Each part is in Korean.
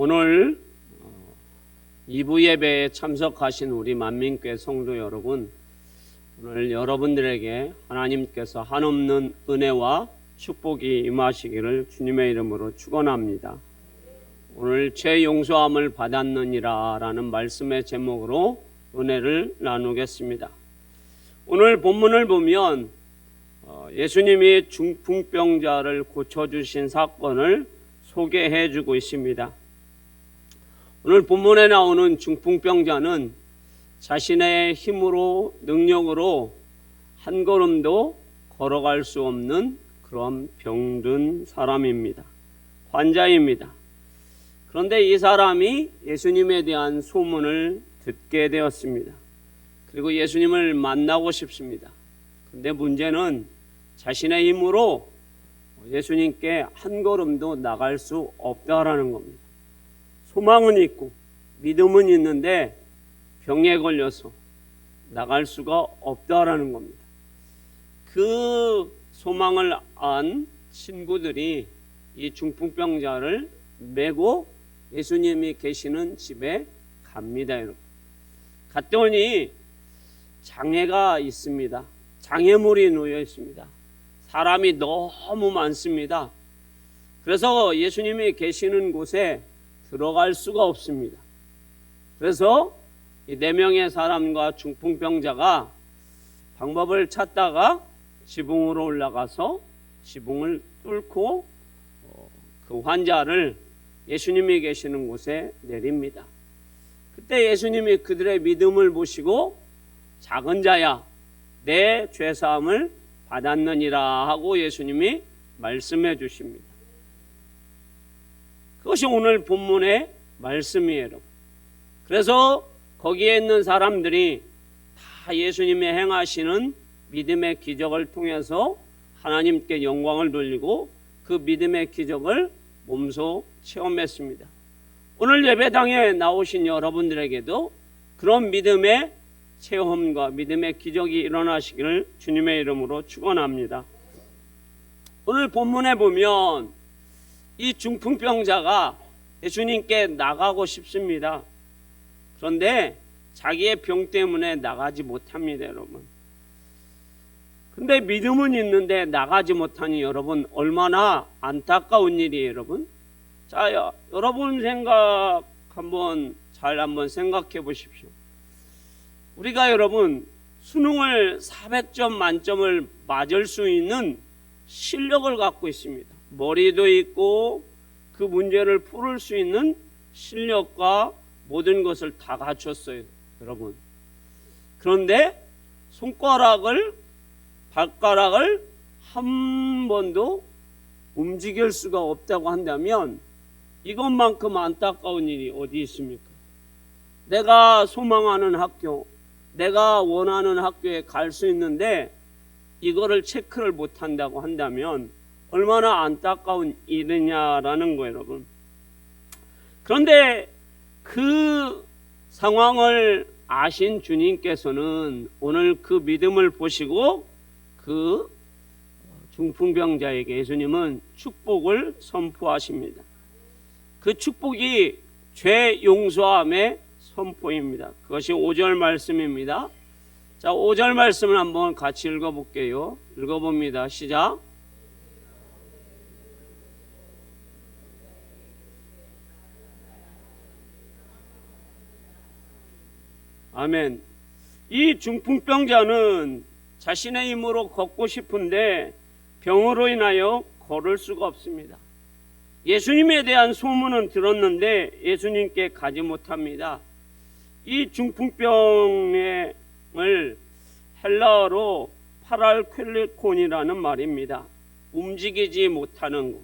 오늘 2부 예배에 참석하신 우리 만민교회 성도 여러분, 오늘 여러분들에게 하나님께서 한없는 은혜와 축복이 임하시기를 주님의 이름으로 축원합니다. 오늘 죄 용서함을 받았느니라라는 말씀의 제목으로 은혜를 나누겠습니다. 오늘 본문을 보면 어, 예수님이 중풍병자를 고쳐주신 사건을 소개해 주고 있습니다. 오늘 본문에 나오는 중풍병자는 자신의 힘으로 능력으로 한 걸음도 걸어갈 수 없는 그런 병든 사람입니다. 환자입니다. 그런데 이 사람이 예수님에 대한 소문을 듣게 되었습니다. 그리고 예수님을 만나고 싶습니다. 근데 문제는 자신의 힘으로 예수님께 한 걸음도 나갈 수 없다라는 겁니다. 소망은 있고 믿음은 있는데 병에 걸려서 나갈 수가 없다라는 겁니다. 그 소망을 안 친구들이 이 중풍병자를 메고 예수님이 계시는 집에 갑니다, 여러분. 갔더니 장애가 있습니다. 장애물이 놓여 있습니다. 사람이 너무 많습니다. 그래서 예수님이 계시는 곳에 들어갈 수가 없습니다. 그래서 이 네 명의 사람과 중풍병자가 방법을 찾다가 지붕으로 올라가서 지붕을 뚫고 어, 그 환자를 예수님이 계시는 곳에 내립니다. 그때 예수님이 그들의 믿음을 보시고 작은 자야 내 죄사함을 받았느니라 하고 예수님이 말씀해 주십니다. 그것이 오늘 본문의 말씀이에요. 그래서 거기에 있는 사람들이 다 예수님이 행하시는 믿음의 기적을 통해서 하나님께 영광을 돌리고 그 믿음의 기적을 몸소 체험했습니다. 오늘 예배당에 나오신 여러분들에게도 그런 믿음의 체험과 믿음의 기적이 일어나시기를 주님의 이름으로 축원합니다. 오늘 본문에 보면 이 중풍병자가 예수님께 나가고 싶습니다. 그런데 자기의 병 때문에 나가지 못합니다, 여러분. 근데 믿음은 있는데 나가지 못하니 여러분 얼마나 안타까운 일이에요, 여러분. 자, 여, 여러분 생각 한번 잘 한번 생각해 보십시오. 우리가 여러분 수능을 400점 만점을 맞을 수 있는 실력을 갖고 있습니다. 머리도 있고 그 문제를 풀을 수 있는 실력과 모든 것을 다 갖췄어요, 여러분. 그런데 손가락을 발가락을 한 번도 움직일 수가 없다고 한다면 이것만큼 안타까운 일이 어디 있습니까? 내가 소망하는 학교, 내가 원하는 학교에 갈 수 있는데 이거를 체크를 못 한다고 한다면 얼마나 안타까운 일이냐라는 거예요, 여러분. 그런데 그 상황을 아신 주님께서는 오늘 그 믿음을 보시고 그 중풍병자에게 예수님은 축복을 선포하십니다. 그 축복이 죄 용서함의 선포입니다. 그것이 5절 말씀입니다. 자, 5절 말씀을 한번 같이 읽어볼게요. 읽어봅니다. 시작. 아멘. 이 중풍병자는 자신의 힘으로 걷고 싶은데 병으로 인하여 걸을 수가 없습니다. 예수님에 대한 소문은 들었는데 예수님께 가지 못합니다. 이 중풍병을 헬라어로 파랄퀼리콘이라는 말입니다. 움직이지 못하는 것.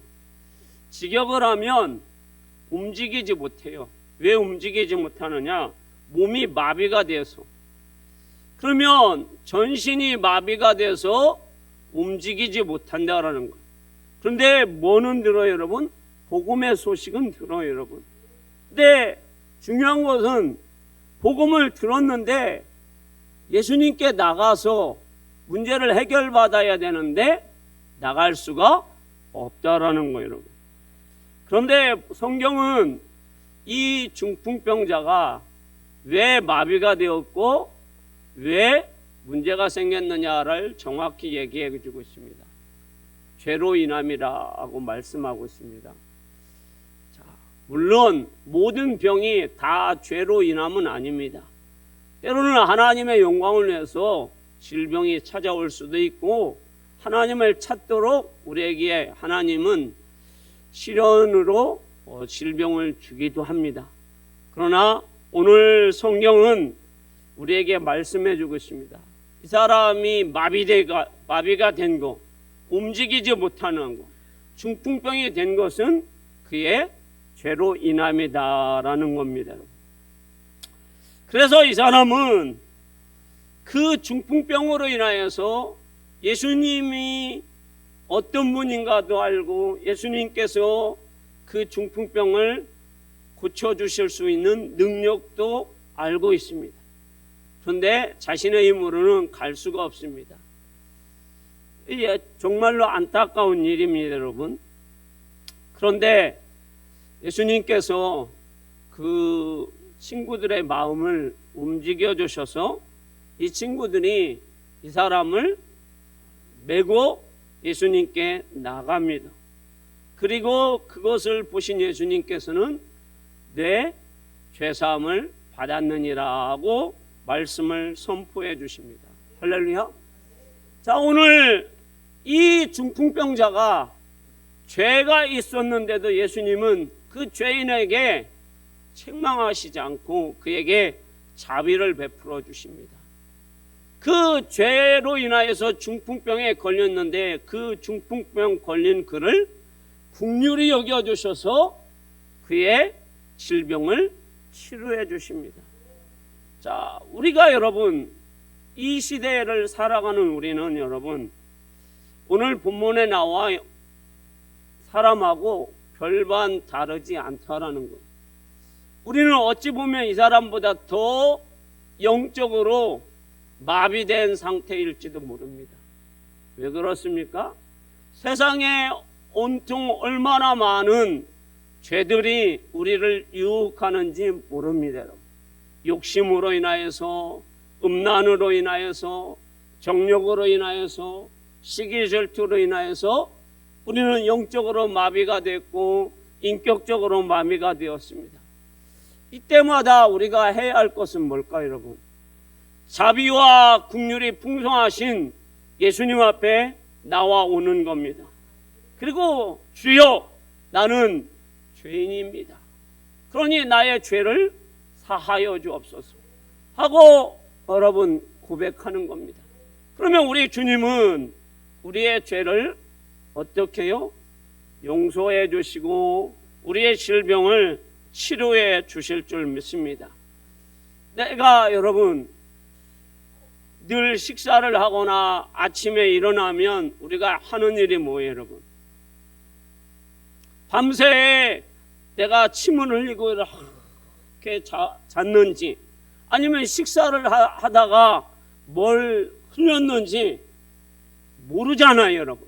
직역을 하면 움직이지 못해요. 왜 움직이지 못하느냐? 몸이 마비가 돼서. 그러면 전신이 마비가 돼서 움직이지 못한다라는 거예요. 그런데 뭐는 들어요, 여러분? 복음의 소식은 들어요, 여러분. 근데 중요한 것은 복음을 들었는데 예수님께 나가서 문제를 해결받아야 되는데 나갈 수가 없다라는 거예요, 여러분. 그런데 성경은 이 중풍병자가 왜 마비가 되었고 왜 문제가 생겼느냐를 정확히 얘기해 주고 있습니다. 죄로 인함이라고 말씀하고 있습니다. 자, 물론 모든 병이 다 죄로 인함은 아닙니다. 때로는 하나님의 영광을 위해서 질병이 찾아올 수도 있고 하나님을 찾도록 우리에게 하나님은 시련으로 어, 질병을 주기도 합니다. 그러나 오늘 성경은 우리에게 말씀해 주고 있습니다. 이 사람이 마비가 마비가 된 거, 움직이지 못하는 거, 중풍병이 된 것은 그의 죄로 인함이다라는 겁니다. 그래서 이 사람은 그 중풍병으로 인하여서 예수님이 어떤 분인가도 알고 예수님께서 그 중풍병을 고쳐주실 수 있는 능력도 알고 있습니다. 그런데 자신의 힘으로는 갈 수가 없습니다. 이게 정말로 안타까운 일입니다, 여러분. 그런데 예수님께서 그 친구들의 마음을 움직여 주셔서 이 친구들이 이 사람을 메고 예수님께 나갑니다. 그리고 그것을 보신 예수님께서는 내 죄사함을 받았느니라고 말씀을 선포해 주십니다. 할렐루야. 자, 오늘 이 중풍병자가 죄가 있었는데도 예수님은 그 죄인에게 책망하시지 않고 그에게 자비를 베풀어 주십니다. 그 죄로 인하여서 중풍병에 걸렸는데 그 중풍병 걸린 그를 국률이 여겨 주셔서 그의 질병을 치료해 주십니다. 자, 우리가 여러분 이 시대를 살아가는 우리는 여러분 오늘 본문에 나와 사람하고 별반 다르지 않다라는 것. 우리는 어찌 보면 이 사람보다 더 영적으로 마비된 상태일지도 모릅니다. 왜 그렇습니까? 세상에 온통 얼마나 많은 죄들이 우리를 유혹하는지 모릅니다. 욕심으로 인하여서 음란으로 인하여서 정욕으로 인하여서 시기 질투로 인하여서 우리는 영적으로 마비가 됐고 인격적으로 마비가 되었습니다. 이때마다 우리가 해야 할 것은 뭘까요, 여러분? 자비와 국률이 풍성하신 예수님 앞에 나와 오는 겁니다. 그리고 주여 나는 죄인입니다. 그러니 나의 죄를 사하여 주옵소서 하고 여러분 고백하는 겁니다. 그러면 우리 주님은 우리의 죄를 어떻게요? 용서해 주시고 우리의 질병을 치료해 주실 줄 믿습니다. 내가 여러분 늘 식사를 하거나 아침에 일어나면 우리가 하는 일이 뭐예요, 여러분? 밤새 내가 침을 흘리고 이렇게 자, 잤는지 아니면 식사를 하, 하다가 뭘 흘렸는지 모르잖아요, 여러분.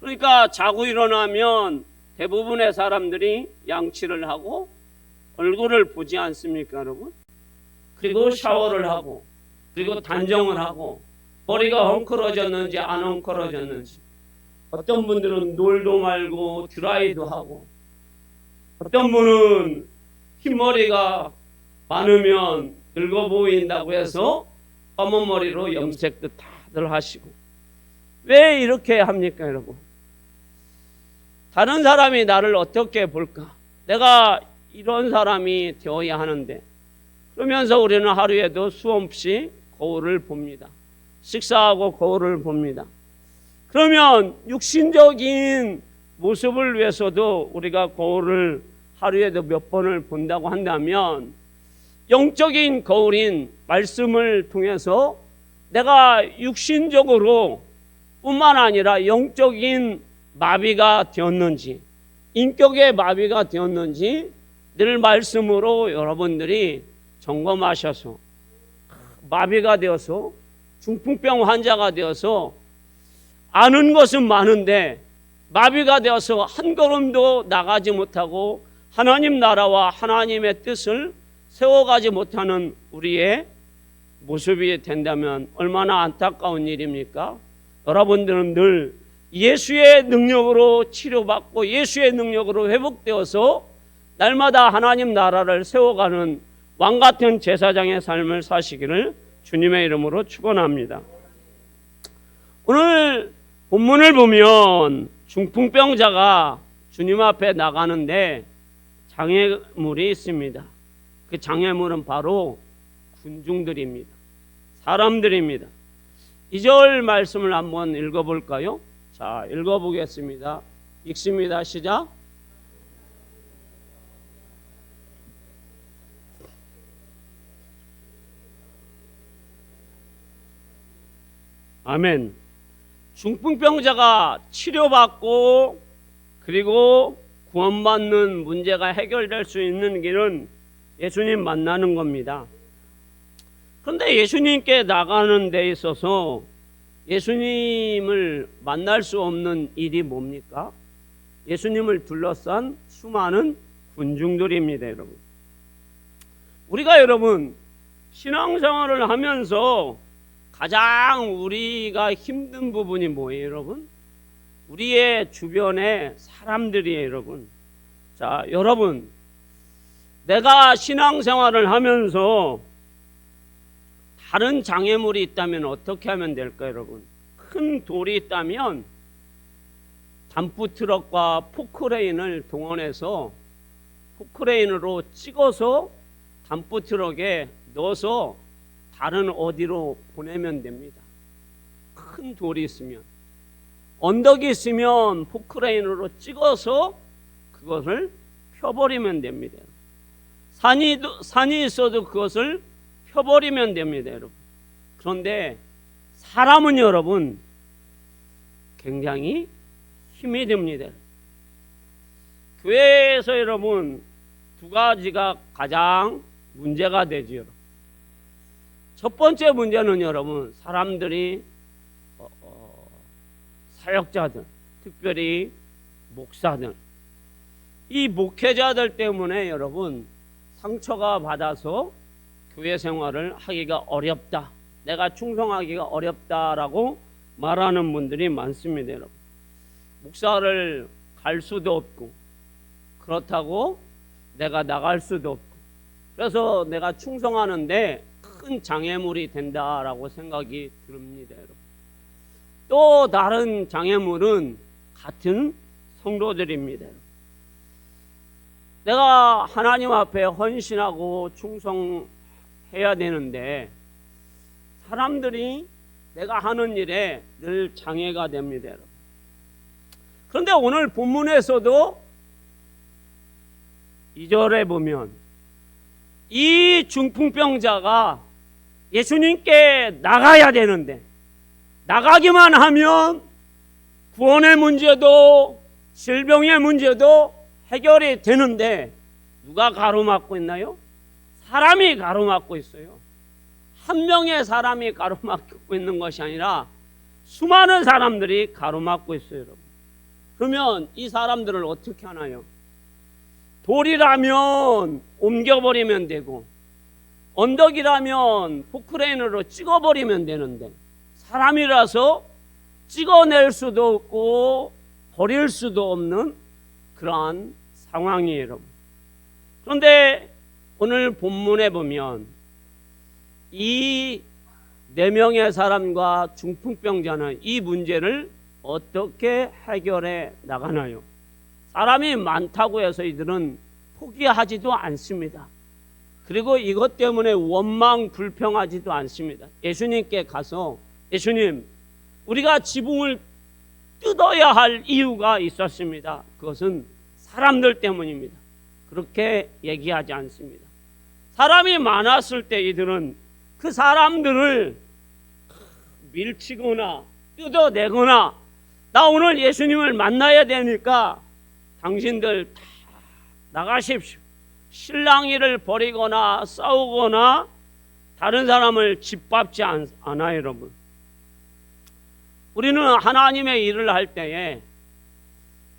그러니까 자고 일어나면 대부분의 사람들이 양치를 하고 얼굴을 보지 않습니까, 여러분? 그리고 샤워를 하고 그리고 단정을 하고 머리가 헝클어졌는지 안 헝클어졌는지 어떤 분들은 놀도 말고 드라이도 하고 어떤 분은 흰머리가 많으면 늙어 보인다고 해서 검은 머리로 염색도 다들 하시고. 왜 이렇게 합니까 여러분? 다른 사람이 나를 어떻게 볼까? 내가 이런 사람이 되어야 하는데. 그러면서 우리는 하루에도 수없이 거울을 봅니다. 식사하고 거울을 봅니다. 그러면 육신적인 모습을 위해서도 우리가 거울을 하루에도 몇 번을 본다고 한다면 영적인 거울인 말씀을 통해서 내가 육신적으로 뿐만 아니라 영적인 마비가 되었는지 인격의 마비가 되었는지 늘 말씀으로 여러분들이 점검하셔서 마비가 되어서 중풍병 환자가 되어서 아는 것은 많은데 마비가 되어서 한 걸음도 나가지 못하고 하나님 나라와 하나님의 뜻을 세워가지 못하는 우리의 모습이 된다면 얼마나 안타까운 일입니까? 여러분들은 늘 예수의 능력으로 치료받고 예수의 능력으로 회복되어서 날마다 하나님 나라를 세워가는 왕 같은 제사장의 삶을 사시기를 주님의 이름으로 축원합니다. 오늘 본문을 보면 중풍병자가 주님 앞에 나가는데 장애물이 있습니다. 그 장애물은 바로 군중들입니다. 사람들입니다. 2절 말씀을 한번 읽어볼까요? 자, 읽어보겠습니다. 읽습니다. 시작. 아멘. 중풍병자가 치료받고 그리고 구원받는 문제가 해결될 수 있는 길은 예수님 만나는 겁니다. 그런데 예수님께 나가는 데 있어서 예수님을 만날 수 없는 일이 뭡니까? 예수님을 둘러싼 수많은 군중들입니다, 여러분. 우리가 여러분 신앙생활을 하면서 가장 우리가 힘든 부분이 뭐예요, 여러분? 우리의 주변에 사람들이에요, 여러분. 자, 여러분. 내가 신앙생활을 하면서 다른 장애물이 있다면 어떻게 하면 될까요, 여러분? 큰 돌이 있다면 담프 트럭과 포크레인을 동원해서 포크레인으로 찍어서 담프 트럭에 넣어서 다른 어디로 보내면 됩니다. 큰 돌이 있으면 언덕이 있으면 포크레인으로 찍어서 그것을 펴버리면 됩니다. 산이 산이 있어도 그것을 펴버리면 됩니다, 여러분. 그런데 사람은 여러분 굉장히 힘이 듭니다. 교회에서 여러분 두 가지가 가장 문제가 여러분. 첫 번째 문제는 여러분 사람들이 사역자들, 특별히 목사들, 이 목회자들 때문에 여러분 상처가 받아서 교회 생활을 하기가 어렵다. 내가 충성하기가 어렵다라고 말하는 분들이 많습니다, 여러분. 목사를 갈 수도 없고 그렇다고 내가 나갈 수도 없고 그래서 내가 충성하는데 큰 장애물이 된다라고 생각이 듭니다, 여러분. 또 다른 장애물은 같은 성도들입니다. 내가 하나님 앞에 헌신하고 충성해야 되는데 사람들이 내가 하는 일에 늘 장애가 됩니다, 여러분. 그런데 오늘 본문에서도 2절에 보면 이 중풍병자가 예수님께 나가야 되는데 나가기만 하면 구원의 문제도 질병의 문제도 해결이 되는데 누가 가로막고 있나요? 사람이 가로막고 있어요. 한 명의 사람이 가로막고 있는 것이 아니라 수많은 사람들이 가로막고 있어요, 여러분. 그러면 이 사람들을 어떻게 하나요? 돌이라면 옮겨버리면 되고 언덕이라면 포크레인으로 찍어버리면 되는데 사람이라서 찍어낼 수도 없고 버릴 수도 없는 그러한 상황이에요, 여러분. 그런데 오늘 본문에 보면 이 네 명의 사람과 중풍병자는 이 문제를 어떻게 해결해 나가나요? 사람이 많다고 해서 이들은 포기하지도 않습니다. 그리고 이것 때문에 원망 불평하지도 않습니다. 예수님께 가서 예수님, 우리가 지붕을 뜯어야 할 이유가 있었습니다. 그것은 사람들 때문입니다. 그렇게 얘기하지 않습니다. 사람이 많았을 때 이들은 그 사람들을 밀치거나 뜯어내거나 나 오늘 예수님을 만나야 되니까 당신들 다 나가십시오. 신랑이를 버리거나 싸우거나 다른 사람을 않, 않아요, 여러분. 우리는 하나님의 일을 할 때에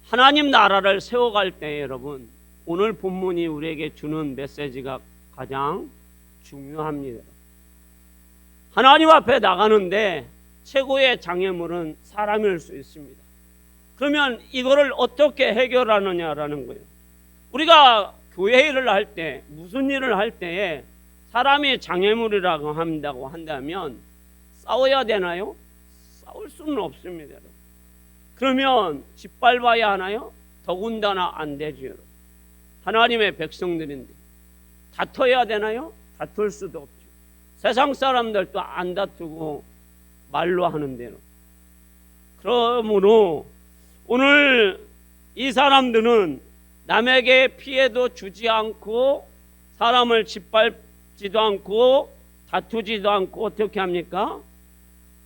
하나님 나라를 세워갈 때에 여러분 오늘 본문이 우리에게 주는 메시지가 가장 중요합니다. 하나님 앞에 나가는데 최고의 장애물은 사람일 수 있습니다. 그러면 이거를 어떻게 해결하느냐라는 거예요. 우리가 교회 일을 할 때, 무슨 일을 할 때에 사람이 장애물이라고 한다고 한다면 싸워야 되나요? 싸울 수는 없습니다. 여러분. 그러면 짓밟아야 하나요? 더군다나 안 되죠. 여러분. 하나님의 백성들인데 다퉈야 되나요? 다툴 수도 없죠. 세상 사람들도 안 다투고 말로 하는 대로. 그러므로 오늘 이 사람들은 남에게 피해도 주지 않고 사람을 짓밟지도 않고 다투지도 않고 어떻게 합니까?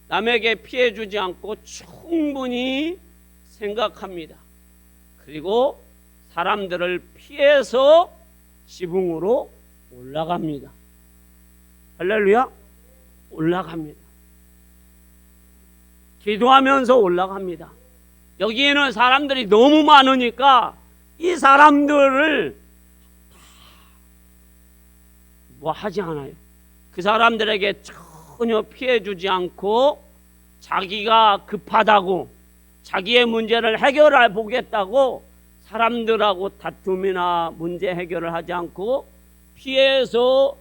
남에게 피해 주지 않고 충분히 생각합니다. 그리고 사람들을 피해서 지붕으로 올라갑니다. 할렐루야? 올라갑니다. 기도하면서 올라갑니다. 여기에는 사람들이 너무 많으니까 이 사람들을 뭐 하지 않아요. 그 사람들에게 전혀 피해 주지 않고 자기가 급하다고 자기의 문제를 해결해 보겠다고 사람들하고 다툼이나 문제 해결을 하지 않고 피해서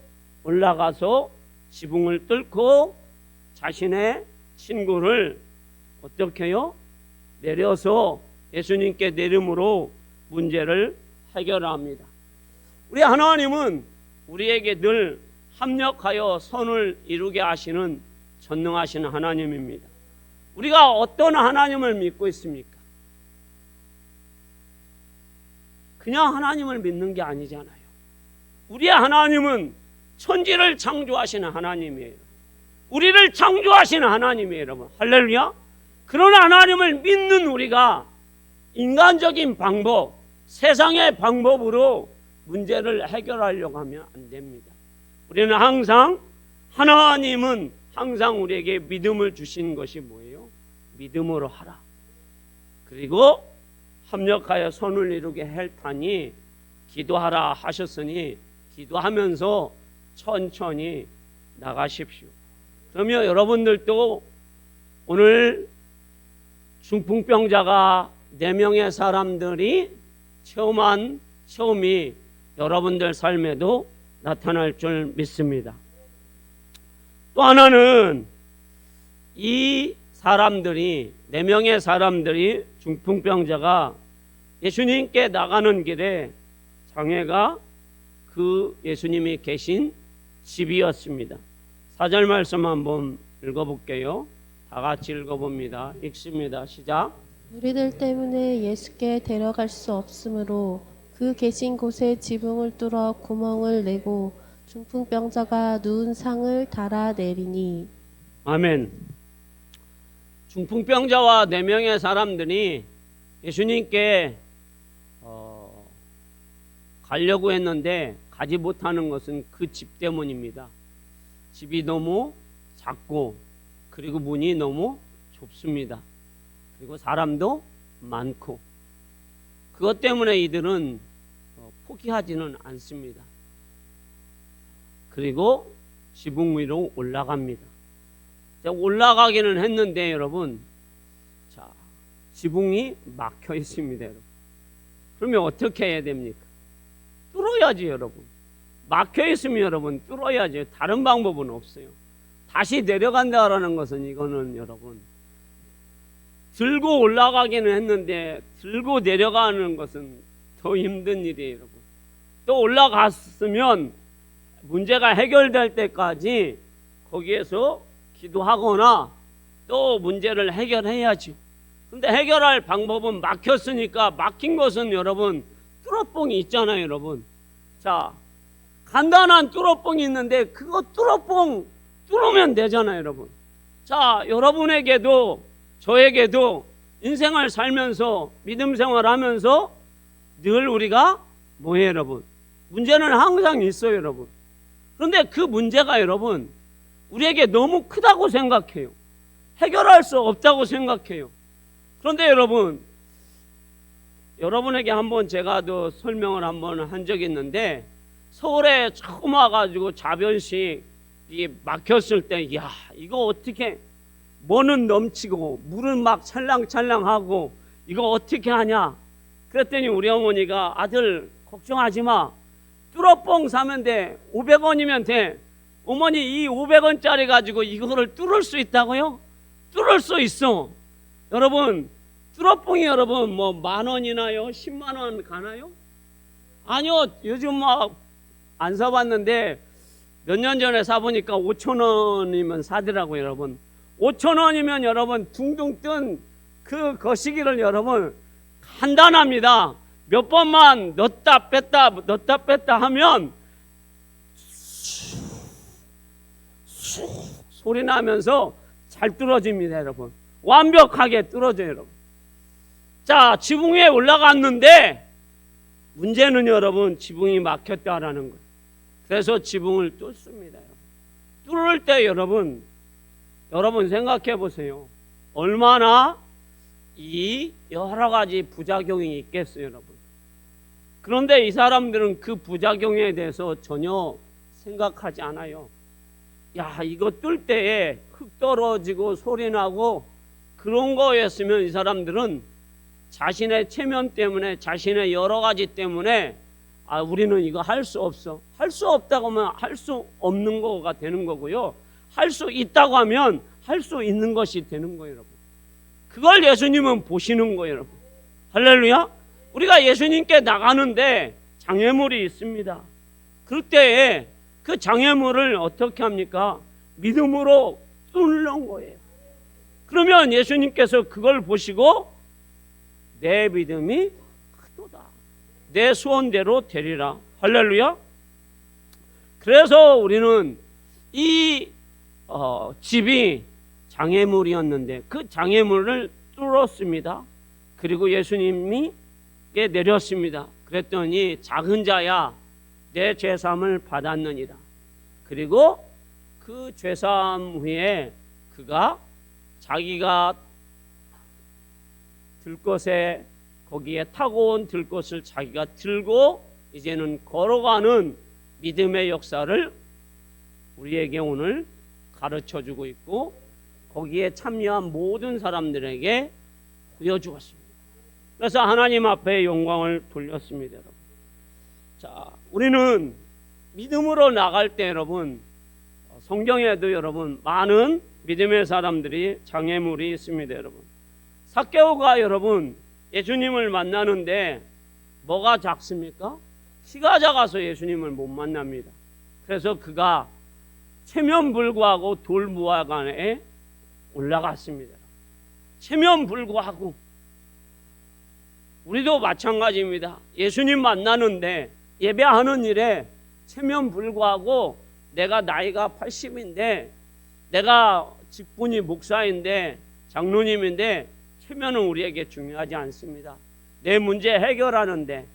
올라가서 지붕을 뚫고 자신의 친구를 어떻게 해요? 내려서 예수님께 내림으로 문제를 해결합니다. 우리 하나님은 우리에게 늘 합력하여 선을 이루게 하시는 전능하신 하나님입니다. 우리가 어떤 하나님을 믿고 있습니까? 그냥 하나님을 믿는 게 아니잖아요. 우리의 하나님은 천지를 창조하시는 하나님이에요. 우리를 창조하시는 하나님이에요, 여러분. 할렐루야. 그런 하나님을 믿는 우리가 인간적인 방법, 세상의 방법으로 문제를 해결하려고 하면 안 됩니다. 우리는 항상 하나님은 항상 우리에게 믿음을 주신 것이 뭐예요? 믿음으로 하라. 그리고 합력하여 선을 이루게 할 타니 기도하라 하셨으니 기도하면서 천천히 나가십시오. 그러면 여러분들도 오늘 중풍병자가 네 명의 사람들이 체험한 체험이 여러분들 삶에도 나타날 줄 믿습니다. 또 하나는 이 사람들이 네 명의 사람들이 중풍병자가 예수님께 나가는 길에 장애가 그 예수님이 계신 집이었습니다. 사절 말씀 한번 읽어볼게요. 다 같이 읽어봅니다. 읽습니다. 시작. 우리들 때문에 예수께 데려갈 수 없으므로 그 계신 곳에 지붕을 뚫어 구멍을 내고 중풍병자가 누운 상을 달아 내리니 아멘. 중풍병자와 네 명의 사람들이 예수님께 어, 가려고 했는데 가지 못하는 것은 그 집 때문입니다. 집이 너무 작고 그리고 문이 너무 좁습니다. 그리고 사람도 많고 그것 때문에 이들은 어, 포기하지는 않습니다. 그리고 지붕 위로 올라갑니다. 자, 올라가기는 했는데 여러분, 자 지붕이 막혀 있습니다, 여러분. 그러면 어떻게 해야 됩니까? 뚫어야지, 여러분. 막혀 있으면 여러분 뚫어야지. 다른 방법은 없어요. 다시 내려간다라는 것은 이거는 여러분 들고 올라가기는 했는데 들고 내려가는 것은 더 힘든 일이에요, 여러분. 또 올라갔으면 문제가 해결될 때까지 거기에서 기도하거나 또 문제를 해결해야죠. 근데 해결할 방법은 막혔으니까 막힌 것은 여러분 뚫어뻥이 있잖아요, 여러분. 자, 간단한 뚫어뻥이 있는데 그거 뚫어뻥 뚫으면 되잖아요, 여러분. 자, 여러분에게도 저에게도 인생을 살면서 믿음 생활하면서 늘 우리가 뭐예요, 여러분? 문제는 항상 있어요, 여러분. 그런데 그 문제가 여러분 우리에게 너무 크다고 생각해요. 해결할 수 없다고 생각해요. 그런데 여러분 여러분에게 한번 제가 또 설명을 한번 한 적이 있는데 서울에 처음 와가지고 자변식 이 막혔을 때, 야 이거 어떻게 뭐는 넘치고 물은 막 찰랑찰랑하고 이거 어떻게 하냐? 그랬더니 우리 어머니가 아들 걱정하지 마. 뚫어뻥 사면 돼. 500원이면 돼. 어머니 이 500원짜리 가지고 이거를 뚫을 수 있다고요? 뚫을 수 있어. 여러분 뚫어뻥이 여러분 뭐 만 원이나요? 10만 원 가나요? 아니요. 요즘 막 안 사봤는데 몇 년 전에 사보니까 5천 원이면 사더라고요, 여러분. 5천 원이면 여러분 둥둥 뜬 그 거시기를 여러분 간단합니다. 몇 번만 넣었다 뺐다 넣었다 뺐다 하면 쑥 소리 나면서 잘 뚫어집니다, 여러분. 완벽하게 뚫어져요, 여러분. 자, 지붕 위에 올라갔는데 문제는 여러분 지붕이 막혔다라는 거예요. 그래서 지붕을 뚫습니다. 뚫을 때 여러분 여러분 생각해 보세요. 얼마나 이 여러 가지 부작용이 있겠어요, 여러분. 그런데 이 사람들은 그 부작용에 대해서 전혀 생각하지 않아요. 야, 이거 뚫 때에 흙 떨어지고 소리 나고 그런 거였으면 이 사람들은 자신의 체면 때문에 자신의 여러 가지 때문에 아, 우리는 이거 할 수 없어. 할 수 없다고 하면 할 수 없는 거가 되는 거고요. 할 수 있다고 하면 할 수 있는 것이 되는 거예요, 여러분. 그걸 예수님은 보시는 거예요, 여러분. 할렐루야. 우리가 예수님께 나가는데 장애물이 있습니다. 그럴 때에 그 장애물을 어떻게 합니까? 믿음으로 뚫는 거예요. 그러면 예수님께서 그걸 보시고 내 믿음이 크도다. 내 소원대로 되리라. 할렐루야. 그래서 우리는 이 어, 집이 장애물이었는데 그 장애물을 뚫었습니다. 그리고 예수님이 게 내렸습니다. 그랬더니 작은 자야 내 죄삼을 받았느니라. 그리고 그 죄삼 후에 그가 자기가 들것에 거기에 타고 온 들것을 자기가 들고 이제는 걸어가는 믿음의 역사를 우리에게 오늘 가르쳐 주고 있고 거기에 참여한 모든 사람들에게 보여주었습니다. 그래서 하나님 앞에 영광을 돌렸습니다, 여러분. 자, 우리는 믿음으로 나갈 때 여러분 어, 성경에도 여러분 많은 믿음의 사람들이 장애물이 있습니다, 여러분. 사케오가 여러분 예수님을 만나는데 뭐가 작습니까? 키가 작아서 예수님을 못 만납니다. 그래서 그가 체면불구하고 돌무화관에 올라갔습니다. 체면불구하고 우리도 마찬가지입니다. 예수님 만나는데 예배하는 일에 체면불구하고 내가 나이가 80인데 내가 직분이 목사인데 장로님인데 체면은 우리에게 중요하지 않습니다. 내 문제 해결하는데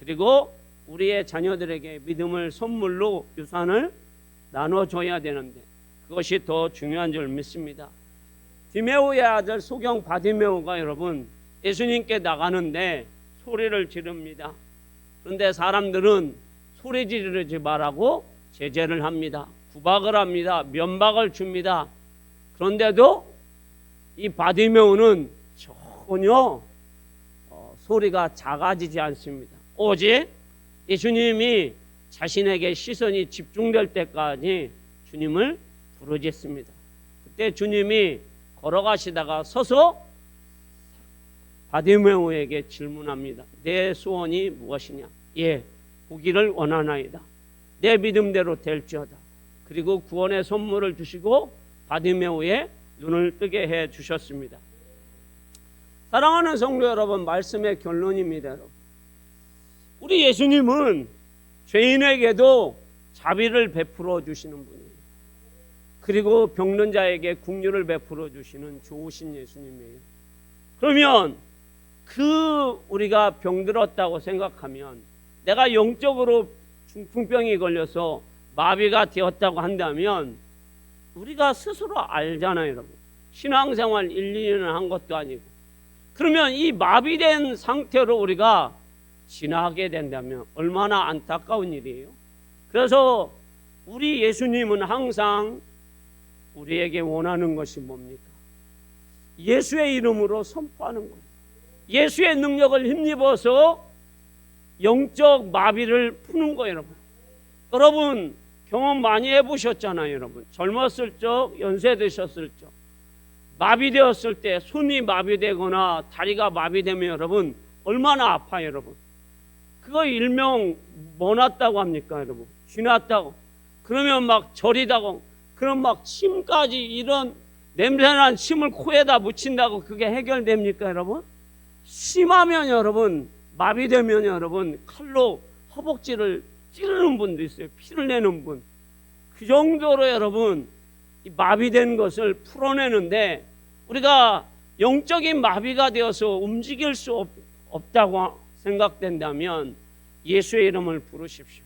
그리고 우리의 자녀들에게 믿음을 선물로 유산을 나눠줘야 되는데 그것이 더 중요한 줄 믿습니다. 디메오의 아들 소경 바디메오가 여러분 예수님께 나가는데 소리를 지릅니다. 그런데 사람들은 소리 지르지 말라고 제재를 합니다. 구박을 합니다. 면박을 줍니다. 그런데도 이 바디메오는 전혀 어, 소리가 작아지지 않습니다. 오직 예수님이 자신에게 시선이 집중될 때까지 주님을 부르짖습니다. 그때 주님이 걸어가시다가 서서 바디메오에게 질문합니다. 내 소원이 무엇이냐? 예, 보기를 원하나이다. 내 믿음대로 될지어다. 그리고 구원의 선물을 주시고 바디메오의 눈을 뜨게 해 주셨습니다. 사랑하는 성도 여러분, 말씀의 결론입니다, 여러분. 우리 예수님은 죄인에게도 자비를 베풀어 주시는 분이에요. 그리고 병든 자에게 국류를 베풀어 주시는 좋으신 예수님이에요. 그러면 그 우리가 병들었다고 생각하면 내가 영적으로 중풍병이 걸려서 마비가 되었다고 한다면 우리가 스스로 알잖아요, 여러분. 신앙생활 1, 2년을 한 것도 아니고 그러면 이 마비된 상태로 우리가 지나게 된다면 얼마나 안타까운 일이에요. 그래서 우리 예수님은 항상 우리에게 원하는 것이 뭡니까? 예수의 이름으로 선포하는 거예요. 예수의 능력을 힘입어서 영적 마비를 푸는 거예요, 여러분. 여러분 경험 많이 해보셨잖아요, 여러분. 젊었을 적, 연세 드셨을 적, 마비되었을 때 손이 마비되거나 다리가 마비되면 여러분 얼마나 아파요, 여러분. 그거 일명 뭐 났다고 합니까, 여러분? 쥐 났다고. 그러면 막 저리다고. 그럼 막 침까지 이런 냄새난 침을 코에다 묻힌다고 그게 해결됩니까, 여러분? 심하면 여러분 마비되면 여러분 칼로 허벅지를 찌르는 분도 있어요. 피를 내는 분. 그 정도로 여러분 이 마비된 것을 풀어내는데 우리가 영적인 마비가 되어서 움직일 수 없, 없다고 생각된다면 예수의 이름을 부르십시오.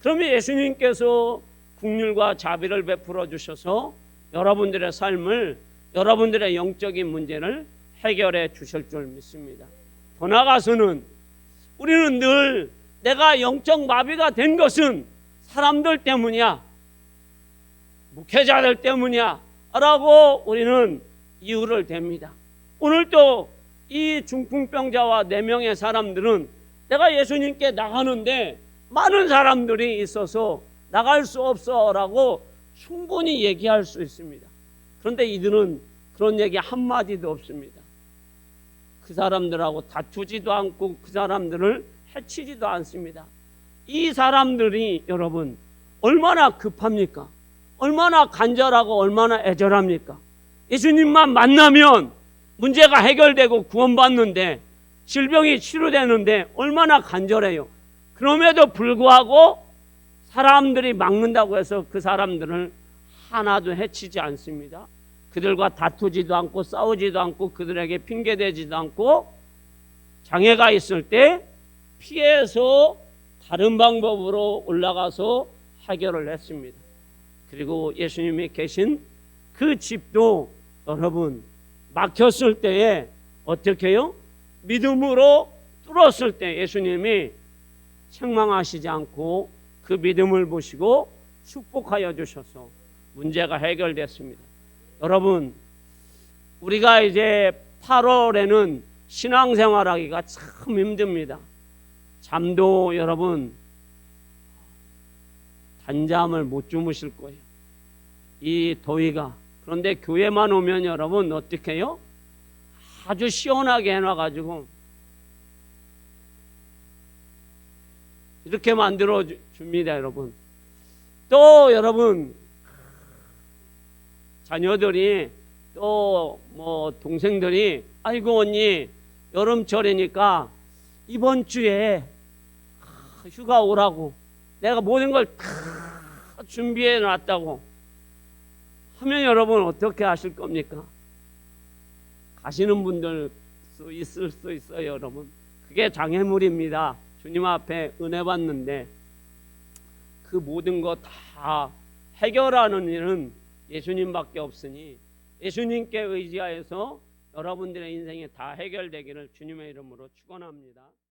그러면 예수님께서 국률과 자비를 베풀어 주셔서 여러분들의 삶을 여러분들의 영적인 문제를 해결해 주실 줄 믿습니다. 더 나아가서는 우리는 늘 내가 영적 마비가 된 것은 사람들 때문이야. 목회자들 때문이야. 라고 우리는 이유를 댑니다. 오늘도 이 중풍병자와 네 명의 사람들은 내가 예수님께 나가는데 많은 사람들이 있어서 나갈 수 없어라고 충분히 얘기할 수 있습니다. 그런데 이들은 그런 얘기 한마디도 없습니다. 그 사람들하고 다투지도 않고 그 사람들을 해치지도 않습니다. 이 사람들이 여러분 얼마나 급합니까? 얼마나 간절하고 얼마나 애절합니까? 예수님만 만나면 문제가 해결되고 구원받는데 질병이 치료되는데 얼마나 간절해요. 그럼에도 불구하고 사람들이 막는다고 해서 그 사람들을 하나도 해치지 않습니다. 그들과 다투지도 않고 싸우지도 않고 그들에게 핑계대지도 않고 장애가 있을 때 피해서 다른 방법으로 올라가서 해결을 했습니다. 그리고 예수님이 계신 그 집도 여러분 막혔을 때에 어떻게 해요? 믿음으로 뚫었을 때 예수님이 책망하시지 않고 그 믿음을 보시고 축복하여 주셔서 문제가 해결됐습니다. 여러분, 우리가 이제 8월에는 신앙생활 하기가 참 힘듭니다. 잠도 여러분 단잠을 못 주무실 거예요. 이 더위가. 그런데 교회만 오면 여러분 어떻게 해요? 아주 시원하게 해놔가지고 이렇게 만들어 주- 줍니다, 여러분. 또 여러분 자녀들이 또 뭐 동생들이 아이고 언니 여름철이니까 이번 주에 휴가 오라고 내가 모든 걸 다 준비해 놨다고 하면 여러분 어떻게 하실 겁니까? 가시는 분들 수 있을 수 있어요, 여러분. 그게 장애물입니다. 주님 앞에 은혜 받는데 그 모든 것다 해결하는 일은 예수님밖에 없으니 예수님께 의지하여서 여러분들의 인생이 다 해결되기를 주님의 이름으로 축원합니다.